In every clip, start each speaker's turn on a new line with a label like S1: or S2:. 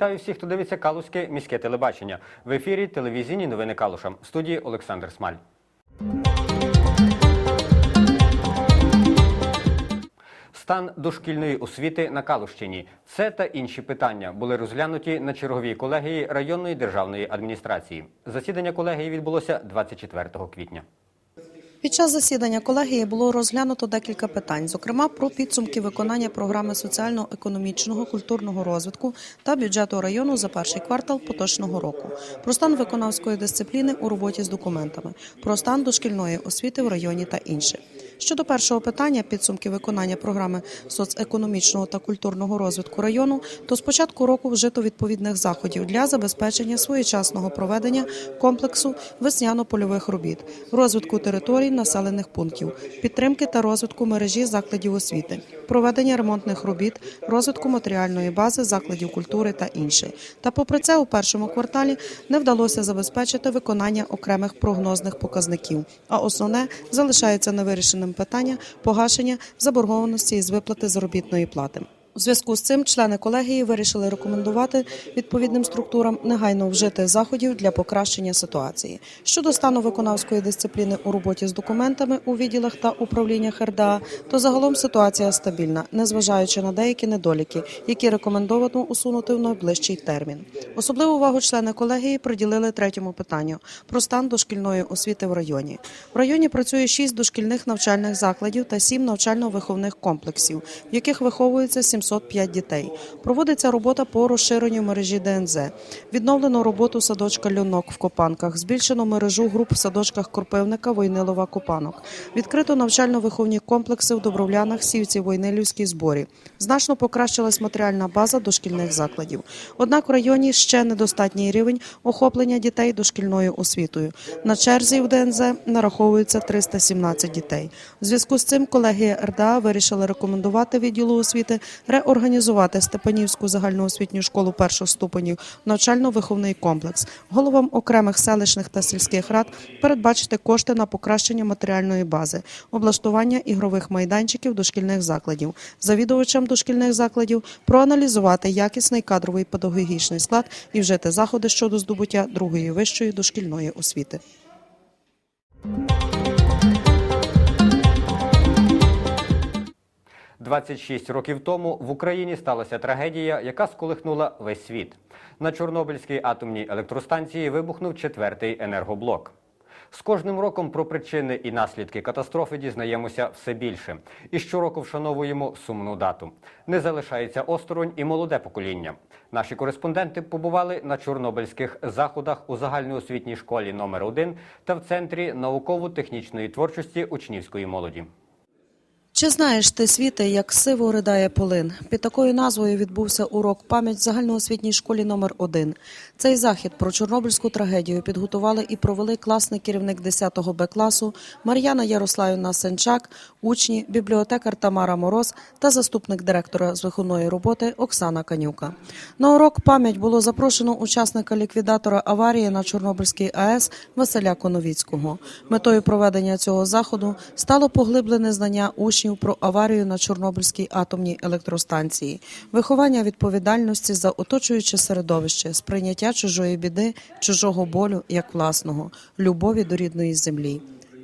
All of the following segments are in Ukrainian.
S1: Вітаю всіх, хто дивиться Калузьке міське телебачення. В ефірі телевізійні новини Калуша. В студії Олександр Смаль. Стан дошкільної освіти на Калущині. Це та інші питання були розглянуті на черговій колегії районної державної адміністрації. Засідання колегії відбулося 24 квітня.
S2: Під час засідання колегії було розглянуто декілька питань, зокрема про підсумки виконання програми соціально-економічного культурного розвитку та бюджету району за перший квартал поточного року, про стан виконавської дисципліни у роботі з документами, про стан дошкільної освіти в районі та інше. Щодо першого питання підсумки виконання програми соцекономічного та культурного розвитку району, то з початку року вжито відповідних заходів для забезпечення своєчасного проведення комплексу весняно-польових робіт, розвитку територій населених пунктів, підтримки та розвитку мережі закладів освіти, проведення ремонтних робіт, розвитку матеріальної бази закладів культури та інше. Та попри це, у першому кварталі не вдалося забезпечити виконання окремих прогнозних показників. А основне залишається невирішеним питання погашення заборгованості із виплати заробітної плати. Зв'язку з цим члени колегії вирішили рекомендувати відповідним структурам негайно вжити заходів для покращення ситуації. Щодо стану виконавської дисципліни у роботі з документами у відділах та управліннях РДА, то загалом ситуація стабільна, незважаючи на деякі недоліки, які рекомендовано усунути в найближчий термін. Особливу увагу члени колегії приділили третьому питанню про стан дошкільної освіти в районі. В районі працює шість дошкільних навчальних закладів та сім навчально-виховних комплексів, в яких виховується 705 дітей. Проводиться робота по розширенню мережі ДНЗ. Відновлено роботу садочка Льонок в Копанках, збільшено мережу груп в садочках Корпивника, Войнилова, Копанок. Відкрито навчально-виховні комплекси в Добровлянах, Сівці, Войнилівській зборі. Значно покращилась матеріальна база дошкільних закладів. Однак в районі ще недостатній рівень охоплення дітей дошкільною освітою. На черзі в ДНЗ нараховується 317 дітей. У зв'язку з цим колегія РДА вирішила рекомендувати відділу освіти реорганізувати Степанівську загальноосвітню школу першого ступенів навчально-виховний комплекс. Головам окремих селищних та сільських рад передбачити кошти на покращення матеріальної бази, облаштування ігрових майданчиків дошкільних закладів, завідувачам дошкільних закладів проаналізувати якісний кадровий педагогічний склад і вжити заходи щодо здобуття другої вищої дошкільної освіти.
S1: – 26 років тому в Україні сталася трагедія, яка сколихнула весь світ. На Чорнобильській атомній електростанції вибухнув четвертий енергоблок. З кожним роком про причини і наслідки катастрофи дізнаємося все більше. І щороку вшановуємо сумну дату. Не залишається осторонь і молоде покоління. Наші кореспонденти побували на чорнобильських заходах у загальноосвітній школі номер 1 та в центрі науково-технічної творчості учнівської молоді.
S2: Чи знаєш ти світи, як сиво ридає полин? Під такою назвою відбувся урок пам'ять в загальноосвітній школі номер 1 Цей захід про Чорнобильську трагедію підготували і провели класний керівник 10 Б класу Мар'яна Ярославівна Сенчак, учні, бібліотекар Тамара Мороз та заступник директора з виховної роботи Оксана Канюка. На урок пам'ять було запрошено учасника ліквідатора аварії на Чорнобильській АЕС Василя Коновіцького. Метою проведення цього заходу стало поглиблене знання учнів про аварію на Чорнобильській атомній електростанції, виховання відповідальності за оточуюче середовище, сприйняття чужої біди, чужого болю як власного, любові до рідної землі.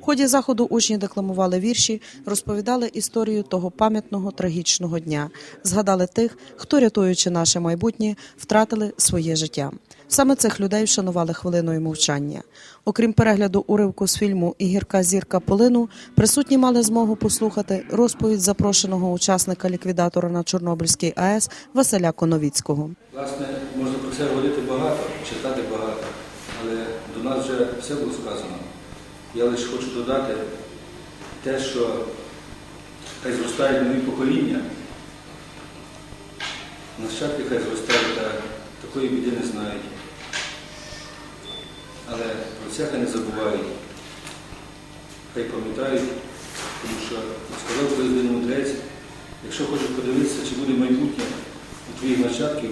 S2: Ході заходу учні декламували вірші, розповідали історію того пам'ятного трагічного дня, згадали тих, хто, рятуючи наше майбутнє, втратили своє життя. Саме цих людей вшанували хвилиною мовчання. Окрім перегляду уривку з фільму І гірка зірка полину, присутні мали змогу послухати розповідь запрошеного учасника ліквідатора на Чорнобильській АЕС Василя Коновіцького.
S3: Власне, можна про це говорити багато, читати багато, але до нас вже все було сказано. Я лише хочу додати те, що хай зростають нові покоління, нащадки хай зростають та такої біди не знають. Але про це хай не забувають, хай пам'ятають, тому що сказав колись один мудрець, якщо хочеш подивитися, чи буде майбутнє у твоїх нащадків,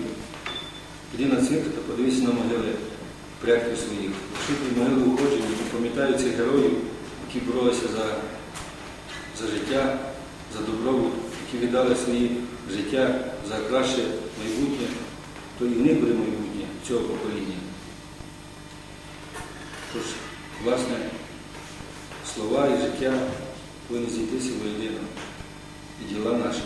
S3: Іди на цирк та подивися на могили предків своїх. Якщо ті могили уходжені, то пам'ятаю цих героїв, які боролися за, за життя, за добробут, які віддали свої життя за краще майбутнє то і в них буде майбутнє цього покоління. Тож, власне, слова і життя повинні зійтися воєдино. І діла наші.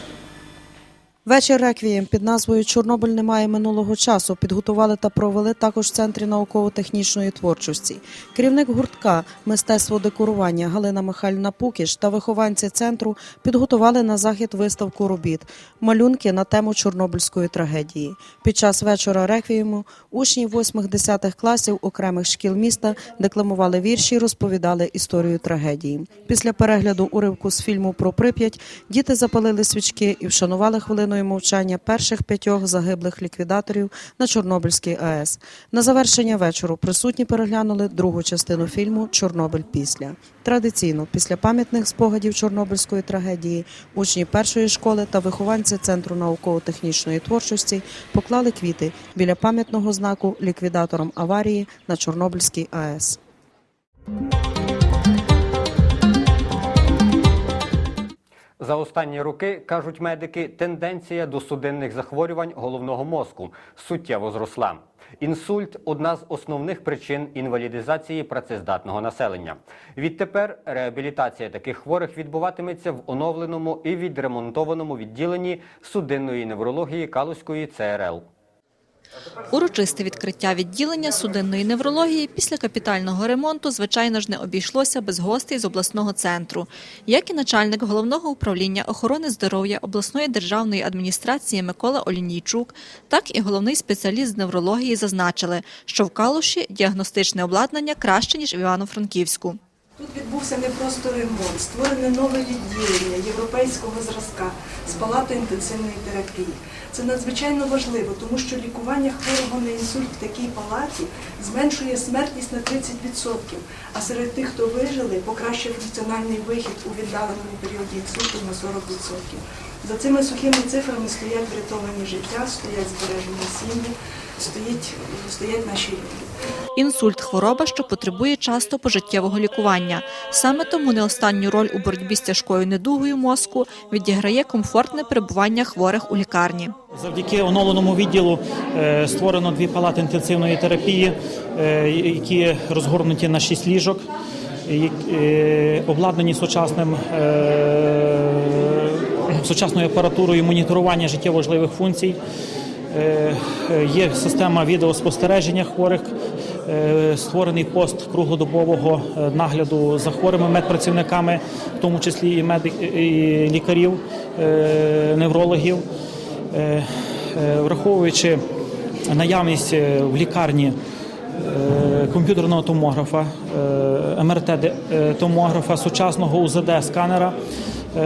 S2: Вечір реквієм під назвою Чорнобиль немає минулого часу підготували та провели також в центрі науково-технічної творчості. Керівник гуртка мистецтво декорування Галина Михайлівна Пукіш та вихованці центру підготували на захід виставку робіт малюнки на тему Чорнобильської трагедії. Під час вечора реквієму учні 8-10 класів окремих шкіл міста декламували вірші, розповідали історію трагедії. Після перегляду уривку з фільму про Прип'ять діти запалили свічки і вшанували хвилиною мовчання перших п'ятьох загиблих ліквідаторів на Чорнобильській АЕС. На завершення вечору присутні переглянули другу частину фільму Чорнобиль після. Традиційно, після пам'ятних спогадів Чорнобильської трагедії, учні першої школи та вихованці Центру науково-технічної творчості поклали квіти біля пам'ятного знаку ліквідаторам аварії на Чорнобильській АЕС.
S1: За останні роки, кажуть медики, тенденція до судинних захворювань головного мозку суттєво зросла. Інсульт одна з основних причин інвалідизації працездатного населення. Відтепер реабілітація таких хворих відбуватиметься в оновленому і відремонтованому відділенні судинної неврології Калузької ЦРЛ.
S4: Урочисте відкриття відділення судинної неврології після капітального ремонту, звичайно ж, не обійшлося без гостей з обласного центру. Як і начальник головного управління охорони здоров'я обласної державної адміністрації Микола Олінійчук, так і головний спеціаліст з неврології зазначили, що в Калуші діагностичне обладнання краще ніж в Івано-Франківську.
S5: Тут відбувся не просто ремонт, створене нове відділення європейського зразка з палатою інтенсивної терапії. Це надзвичайно важливо, тому що лікування хворого на інсульт в такій палаті зменшує смертність на 30%, а серед тих, хто вижили, покращує функціональний вихід у віддаленому періоді інсульту на 40%. За цими сухими цифрами стоять врятовані життя, стоять збережені сім'ї, стоять наші люди.
S4: Інсульт – хвороба, що потребує часто пожиттєвого лікування. Саме тому не останню роль у боротьбі з тяжкою недугою мозку відіграє комфортне перебування хворих у лікарні.
S6: Завдяки оновленому відділу е, створено дві палати інтенсивної терапії, е, які розгорнуті на шість ліжок, е, обладнані сучасним, сучасною апаратурою моніторування життєво важливих функцій. Е, е, Є система відеоспостереження хворих, е, створений пост круглодобового нагляду за хворими медпрацівниками, в тому числі і медик, і лікарів, неврологів. Враховуючи наявність в лікарні комп'ютерного томографа, е, МРТ-томографа, сучасного УЗД-сканера е,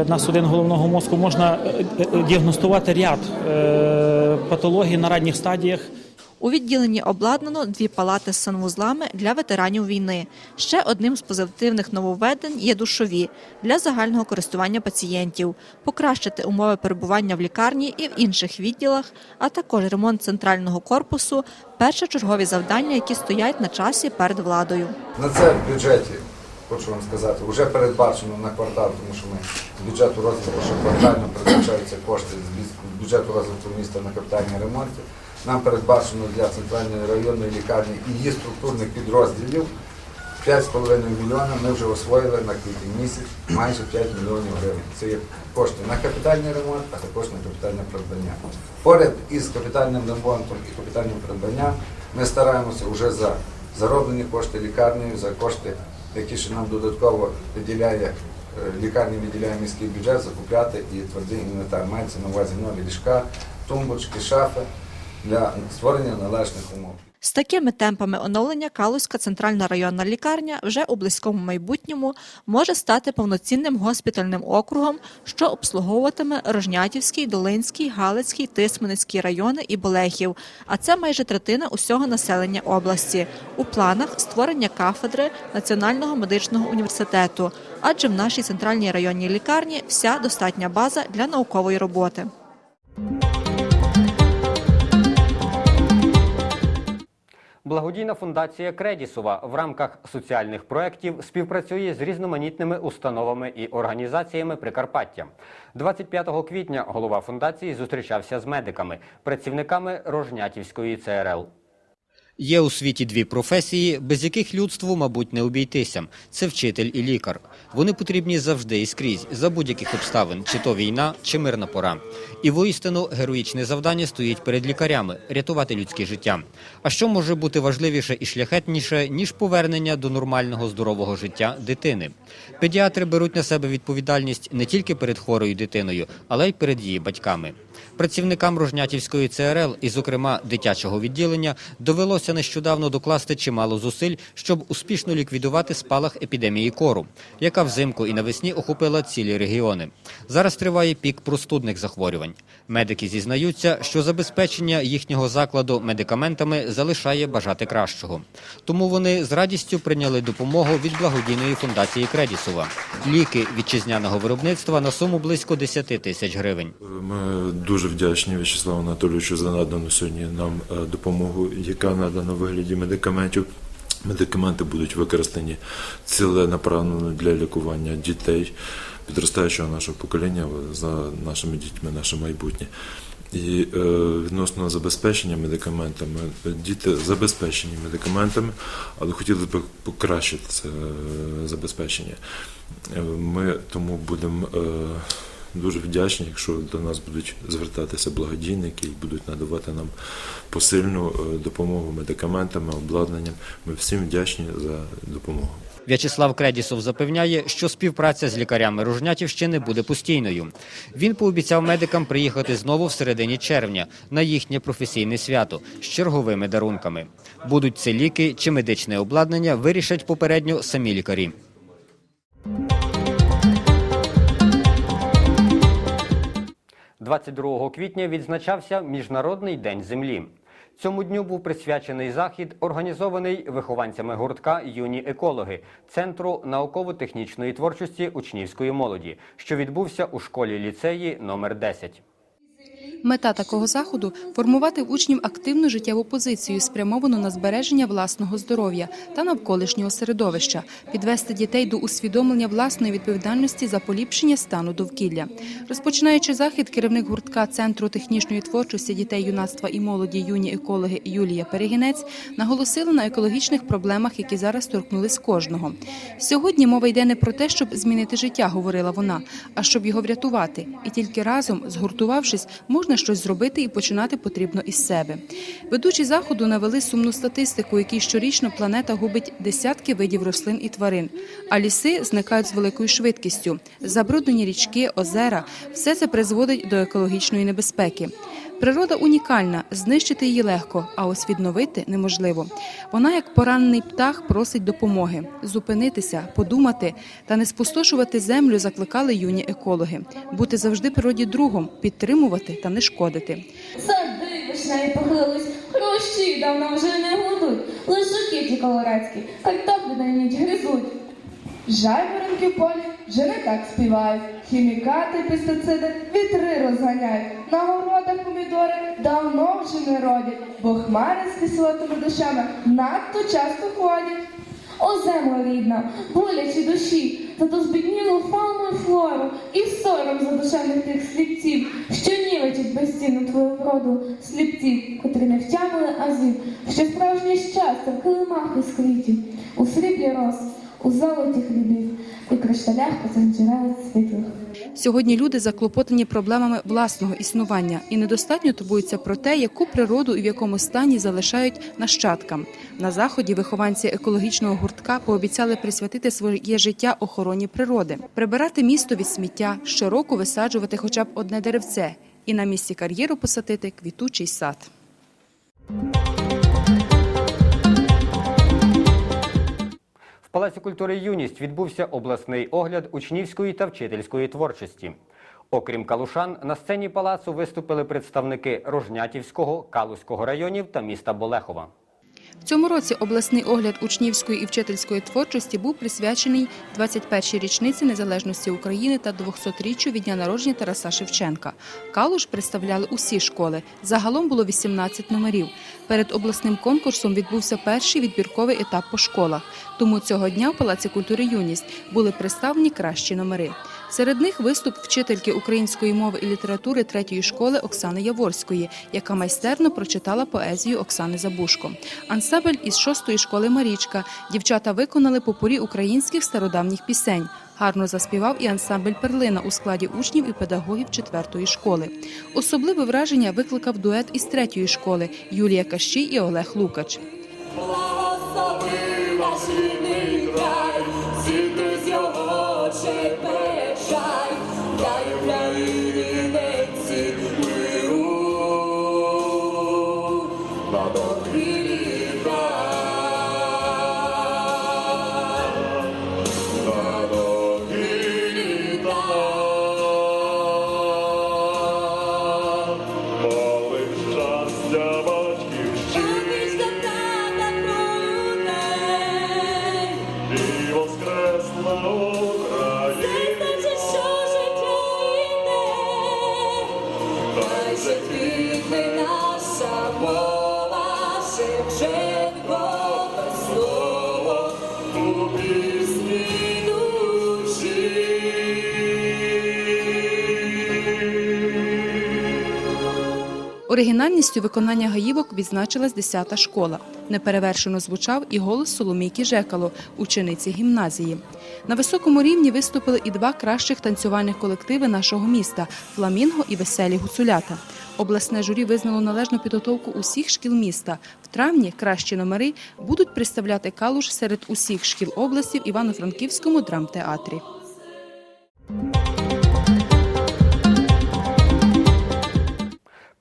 S6: на судин головного мозку, можна е, е, діагностувати ряд е, патологій на ранніх стадіях.
S4: У відділенні обладнано дві палати з санвузлами для ветеранів війни. Ще одним з позитивних нововведень є душові для загального користування пацієнтів, покращити умови перебування в лікарні і в інших відділах, а також ремонт центрального корпусу першочергові завдання, які стоять на часі перед владою.
S7: На це в бюджеті, хочу вам сказати, вже передбачено на квартал, тому що ми з бюджету розвитку, що квартально передбачаються кошти з бюджету розвитку міста на капітальні ремонти. Нам передбачено для центральної районної лікарні і її структурних підрозділів 5,5 мільйона ми вже освоїли на квітень місяць майже 5 мільйонів гривень. Це є кошти на капітальний ремонт, а також на капітальне придбання. Поряд із капітальним ремонтом і капітальним придбанням ми стараємося вже за зароблені кошти лікарні, за кошти, які ще нам додатково виділяє е, лікарні виділяє міський бюджет, закупляти і твердий інвентар. Мається на увазі нові ліжка, тумбочки, шафи для створення належних умов.
S4: З такими темпами оновлення Калузька центральна районна лікарня вже у близькому майбутньому може стати повноцінним госпітальним округом, що обслуговуватиме Рожнятівський, Долинський, Галицький, Тисменецький райони і Болехів. А це майже третина усього населення області. У планах створення кафедри Національного медичного університету, адже в нашій центральній районній лікарні вся достатня база для наукової роботи.
S1: Благодійна фундація Кредісова в рамках соціальних проєктів співпрацює з різноманітними установами і організаціями Прикарпаття. 25 квітня голова фундації зустрічався з медиками, працівниками Рожнятівської ЦРЛ. Є у світі дві професії, без яких людству, мабуть, не обійтися. Це вчитель і лікар. Вони потрібні завжди і скрізь, за будь-яких обставин, чи то війна, чи мирна пора. І воістину героїчне завдання стоїть перед лікарями рятувати людське життя. А що може бути важливіше і шляхетніше, ніж повернення до нормального здорового життя дитини? Педіатри беруть на себе відповідальність не тільки перед хворою дитиною, але й перед її батьками. Працівникам Рожнятівської ЦРЛ, і, зокрема, дитячого відділення, довелося нещодавно докласти чимало зусиль, щоб успішно ліквідувати спалах епідемії кору, яка взимку і навесні охопила цілі регіони. Зараз триває пік простудних захворювань. Медики зізнаються, що забезпечення їхнього закладу медикаментами залишає бажати кращого. Тому вони з радістю прийняли допомогу від благодійної фундації Кредісова. Ліки вітчизняного виробництва на суму близько 10 тисяч гривень.
S8: Ми дуже вдячні В'ячеславу Анатолійовичу за надану сьогодні нам е, допомогу, яка надана у вигляді медикаментів. Медикаменти будуть використані ціленаправленно для лікування дітей, підростаючого нашого покоління за нашими дітьми, наше майбутнє. І е, відносно забезпечення медикаментами, діти забезпечені медикаментами, але хотіли б покращити це е, забезпечення. Ми тому будемо е, дуже вдячні, якщо до нас будуть звертатися благодійники і будуть надавати нам посильну е, допомогу медикаментами, обладнанням. Ми всім вдячні за допомогу.
S1: В'ячеслав Кредісов запевняє, що співпраця з лікарями Рожнятівщини буде постійною. Він пообіцяв медикам приїхати знову в середині червня на їхнє професійне свято з черговими дарунками. Будуть це ліки чи медичне обладнання, вирішать попередньо самі лікарі. – 22 квітня відзначався Міжнародний день землі. Цьому дню був присвячений захід, організований вихованцями гуртка Юні екологи Центру науково-технічної творчості учнівської молоді, що відбувся у школі ліцеї номер 10.
S9: Мета такого заходу формувати в учнів активну життєву позицію, спрямовану на збереження власного здоров'я та навколишнього середовища, підвести дітей до усвідомлення власної відповідальності за поліпшення стану довкілля. Розпочинаючи захід, керівник гуртка Центру технічної творчості дітей, юнацтва і молоді юні екологи Юлія Перегінець наголосила на екологічних проблемах, які зараз торкнулись кожного. Сьогодні мова йде не про те, щоб змінити життя, говорила вона, а щоб його врятувати. І тільки разом, згуртувавшись, можна щось зробити і починати потрібно із себе. Ведучі заходу навели сумну статистику, якій щорічно планета губить десятки видів рослин і тварин, а ліси зникають з великою швидкістю. Забруднені річки, озера все це призводить до екологічної небезпеки. Природа унікальна, знищити її легко, а ось відновити неможливо. Вона, як поранений птах, просить допомоги. Зупинитися, подумати та не спустошувати землю закликали юні екологи. Бути завжди природі другом, підтримувати та не шкодити.
S10: Сади вишневі похилились, хрущі давно вже не гудуть, лежаки ті колорадські, картоплю на ніч гризуть.
S11: Жайворонки в полі вже не так співають. Хімікати, пестициди, вітри розганяють. На городах помідори давно вже не родять, бо хмари з кислотними дощами надто часто ходять.
S10: О, земля рідна, болячі душі, зато збіднілу фауну і флору, і сором за душевних тих сліпців, що нівечать безцінну твою вроду, сліпців, котрі не втямили азів, що справжнє щастя в килимах із квітів, у сріблі роз, у золоті хлібів, і кришталях позанчерелець світлих.
S9: Сьогодні люди заклопотані проблемами власного існування і недостатньо турбуються про те, яку природу і в якому стані залишають нащадкам. На заході вихованці екологічного гуртка пообіцяли присвятити своє життя охороні природи, прибирати місто від сміття, щороку висаджувати хоча б одне деревце і на місці кар'єру посадити квітучий сад.
S1: Палаці культури «Юність» відбувся обласний огляд учнівської та вчительської творчості. Окрім калушан, на сцені палацу виступили представники Рожнятівського, Калузького районів та міста Болехова.
S9: В цьому році обласний огляд учнівської і вчительської творчості був присвячений 21-й річниці незалежності України та 200-річчю від дня народження Тараса Шевченка. Калуш представляли усі школи. Загалом було 18 номерів. Перед обласним конкурсом відбувся перший відбірковий етап по школах. Тому цього дня в Палаці культури юність були представлені кращі номери. Серед них виступ вчительки української мови і літератури третьої школи Оксани Яворської, яка майстерно прочитала поезію Оксани Забушко. Ансамбль із шостої школи Марічка. Дівчата виконали попурі українських стародавніх пісень. Гарно заспівав і ансамбль Перлина у складі учнів і педагогів четвертої школи. Особливе враження викликав дует із третьої школи Юлія Кащій і Олег Лукач. Оригінальністю виконання гаївок відзначилась 10-та школа. Неперевершено звучав і голос Соломійки Жекало, учениці гімназії. На високому рівні виступили і два кращих танцювальних колективи нашого міста Фламінго і Веселі гуцулята. Обласне журі визнало належну підготовку усіх шкіл міста. В травні кращі номери будуть представляти калуш серед усіх шкіл області в Івано-Франківському драмтеатрі.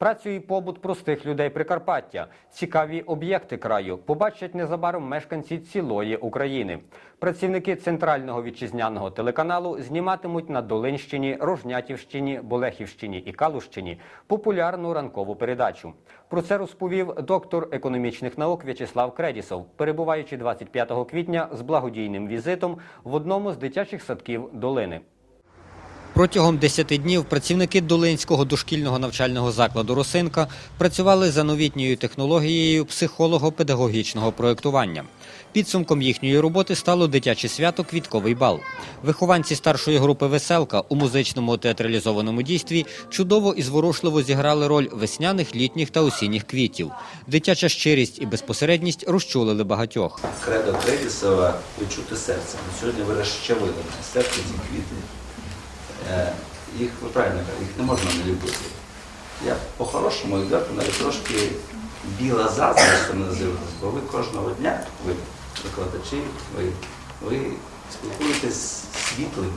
S12: Працю і побут простих людей Прикарпаття, цікаві об'єкти краю побачать незабаром мешканці цілої України. Працівники центрального вітчизняного телеканалу зніматимуть на Долинщині, Рожнятівщині, Болехівщині і Калущині популярну ранкову передачу. Про це розповів доктор економічних наук В'ячеслав Кредісов, перебуваючи 25 квітня з благодійним візитом в одному з дитячих садків долини. Протягом 10 днів працівники Долинського дошкільного навчального закладу Росинка працювали за новітньою технологією психолого-педагогічного проєктування. Підсумком їхньої роботи стало дитяче свято Квітковий бал. Вихованці старшої групи Веселка у музичному театралізованому дійстві чудово і зворушливо зіграли роль весняних, літніх та осінніх квітів. Дитяча щирість і безпосередність розчулили багатьох.
S13: Кредо Кредісова відчути серцем. Сьогодні ви розчавили мене серце ці квіти. Е, Їх ви правильно їх не можна не любити. Я по-хорошому відверто навіть трошки біла заздрість, що бо ви кожного дня, ви викладачі, ви, ви спілкуєтесь світлим,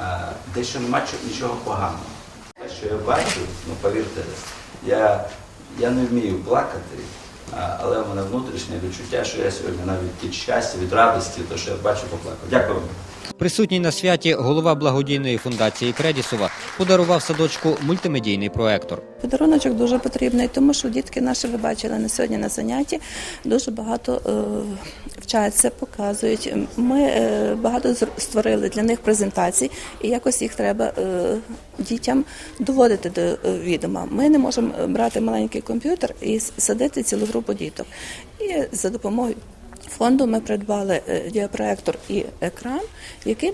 S13: а, дещо нема нічого поганого. Те, що я бачу, ну повірте, я, я не вмію плакати, але в мене внутрішнє відчуття, що я сьогодні навіть від щастя, від радості, то що я бачу, поплакав. Дякую вам.
S12: Присутній на святі голова благодійної фундації Кредісова подарував садочку мультимедійний проектор.
S14: Подаруночок дуже потрібний, тому що дітки наші ви бачили на сьогодні на занятті дуже багато е, вчаться, показують. Ми е, багато створили для них презентацій, і якось їх треба е, дітям доводити до е, відома. Ми не можемо брати маленький комп'ютер і садити цілу групу діток. І за допомогою фонду ми придбали е, діапроектор і екран, який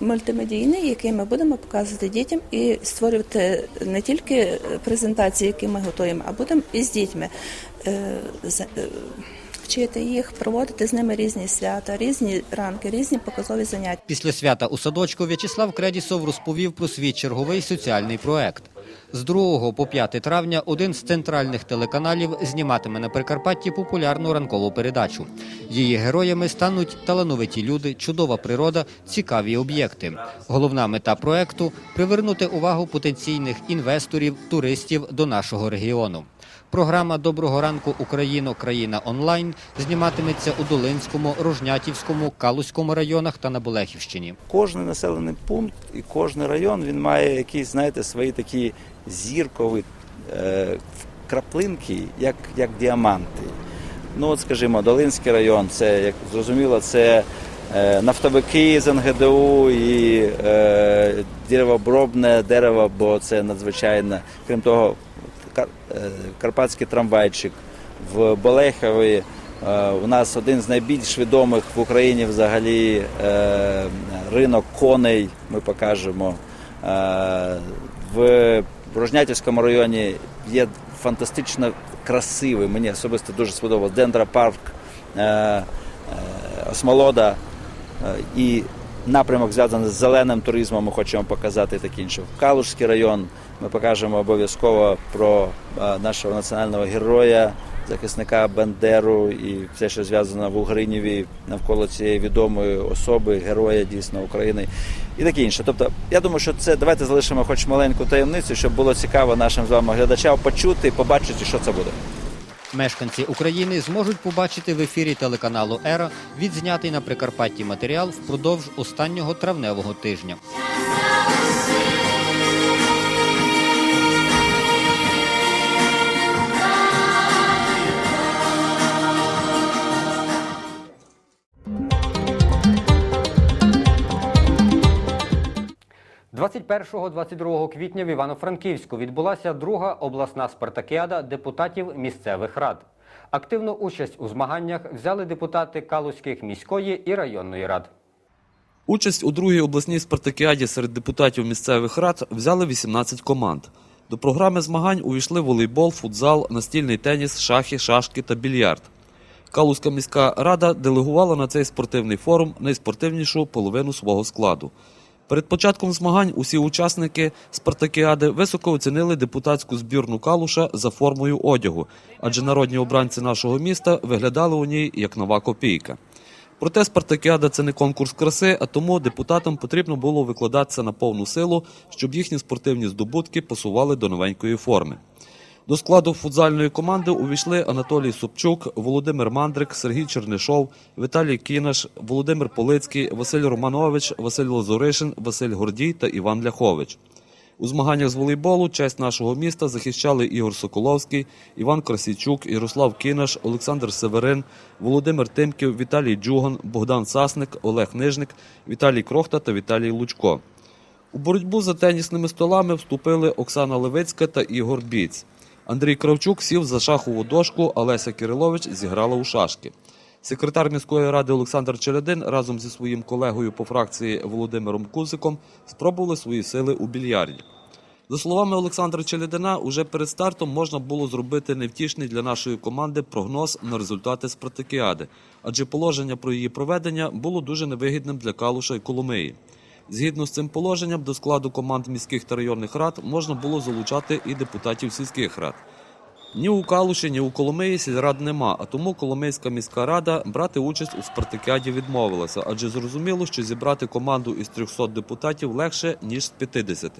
S14: мультимедійний, який ми будемо показувати дітям і створювати не тільки презентації, які ми готуємо, а будемо і з дітьми е, е, вчити їх, проводити з ними різні свята, різні ранки, різні показові заняття.
S12: Після свята у садочку В'ячеслав Кредісов розповів про свій черговий соціальний проект. З 2 по 5 травня один з центральних телеканалів зніматиме на Прикарпатті популярну ранкову передачу. Її героями стануть талановиті люди, чудова природа, цікаві об'єкти. Головна мета проекту привернути увагу потенційних інвесторів, туристів до нашого регіону. Програма Доброго ранку Україно країна онлайн зніматиметься у Долинському, Рожнятівському, Калузькому районах та на Болехівщині.
S15: Кожний населений пункт і кожен район він має якісь, знаєте, свої такі зіркові е, краплинки, як, як діаманти.
S13: Ну, от, скажімо, Долинський район, це, як зрозуміло, це е, нафтовики з НГДУ і е, деревообробне дерево, бо це надзвичайно, крім того, карпатський трамвайчик в Болехові. Е, У нас один з найбільш відомих в Україні взагалі е, ринок коней. Ми покажемо. Е, В Рожнятівському районі є фантастично красивий, мені особисто дуже сподобався дендропарк е, е, Осмолода е, і напрямок зв'язаний з зеленим туризмом. Ми хочемо показати і таке інше. Калужський район ми покажемо обов'язково про е, нашого національного героя, захисника Бандеру і все, що зв'язано в Угринєві навколо цієї відомої особи, героя дійсно України і таке інше. Тобто, я думаю, що це давайте залишимо хоч маленьку таємницю, щоб було цікаво нашим з вами глядачам почути побачити, що це буде.
S1: Мешканці України зможуть побачити в ефірі телеканалу Ера відзнятий на Прикарпатті матеріал впродовж останнього травневого тижня. – 21-22 квітня в Івано-Франківську відбулася друга обласна спартакіада депутатів місцевих рад. Активну участь у змаганнях взяли депутати Калузьких міської і районної рад.
S16: Участь у другій обласній спартакіаді серед депутатів місцевих рад взяли 18 команд. До програми змагань увійшли волейбол, футзал, настільний теніс, шахи, шашки та більярд. Калузька міська рада делегувала на цей спортивний форум найспортивнішу половину свого складу. Перед початком змагань усі учасники спартакіади високо оцінили депутатську збірну Калуша за формою одягу, адже народні обранці нашого міста виглядали у ній як нова копійка. Проте спартакіада це не конкурс краси, а тому депутатам потрібно було викладатися на повну силу, щоб їхні спортивні здобутки посували до новенької форми. До складу футзальної команди увійшли Анатолій Собчук, Володимир Мандрик, Сергій Чернишов, Віталій Кінаш, Володимир Полицький, Василь Романович, Василь Лазуришин, Василь Гордій та Іван Ляхович. У змаганнях з волейболу честь нашого міста захищали Ігор Соколовський, Іван Красійчук, Ярослав Кінаш, Олександр Северин, Володимир Тимків, Віталій Джуган, Богдан Сасник, Олег Нижник, Віталій Крохта та Віталій Лучко. У боротьбу за тенісними столами вступили Оксана Левицька та Ігор Біць. Андрій Кравчук сів за шахову дошку, а Кирилович зіграла у шашки. Секретар міської ради Олександр Чередин разом зі своїм колегою по фракції Володимиром Кузиком спробували свої сили у більярді. За словами Олександра Челядина, уже перед стартом можна було зробити невтішний для нашої команди прогноз на результати спартакіади, адже положення про її проведення було дуже невигідним для Калуша і Коломиї. Згідно з цим положенням, до складу команд міських та районних рад можна було залучати і депутатів сільських рад. Ні у Калуші, ні у Коломиї сільрад нема, а тому Коломийська міська рада брати участь у спартакіаді відмовилася, адже зрозуміло, що зібрати команду із 300 депутатів легше, ніж з 50.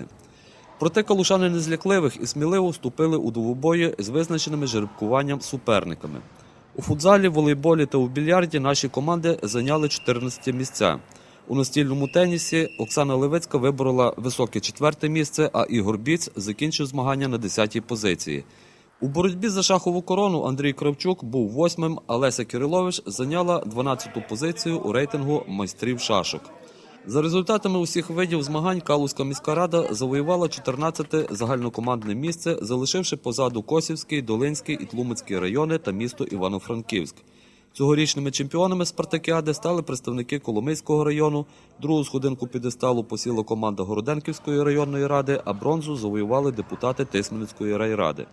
S16: Проте калушани не злякливих і сміливо вступили у двобої з визначеними жеребкуванням суперниками. У футзалі, волейболі та у більярді наші команди зайняли 14 місця. У настільному тенісі Оксана Левицька виборола високе четверте місце, а Ігор Біц закінчив змагання на 10-й позиції. У боротьбі за шахову корону Андрій Кравчук був восьмим, а Леся Кирилович зайняла 12-ту позицію у рейтингу майстрів шашок. За результатами усіх видів змагань Калузька міська рада завоювала 14-те загальнокомандне місце, залишивши позаду Косівський, Долинський і Тлумацький райони та місто Івано-Франківськ. Цьогорічними чемпіонами спартакіади стали представники Коломийського району. Другу сходинку підесталу посіла команда Городенківської районної ради, а бронзу завоювали депутати Тисменницької райради.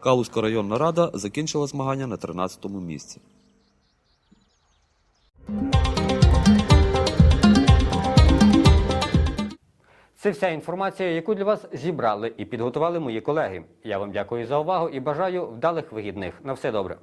S16: Калузька районна рада закінчила змагання на 13-му місці.
S1: Це вся інформація, яку для вас зібрали і підготували мої колеги. Я вам дякую за увагу і бажаю вдалих вихідних. На все добре.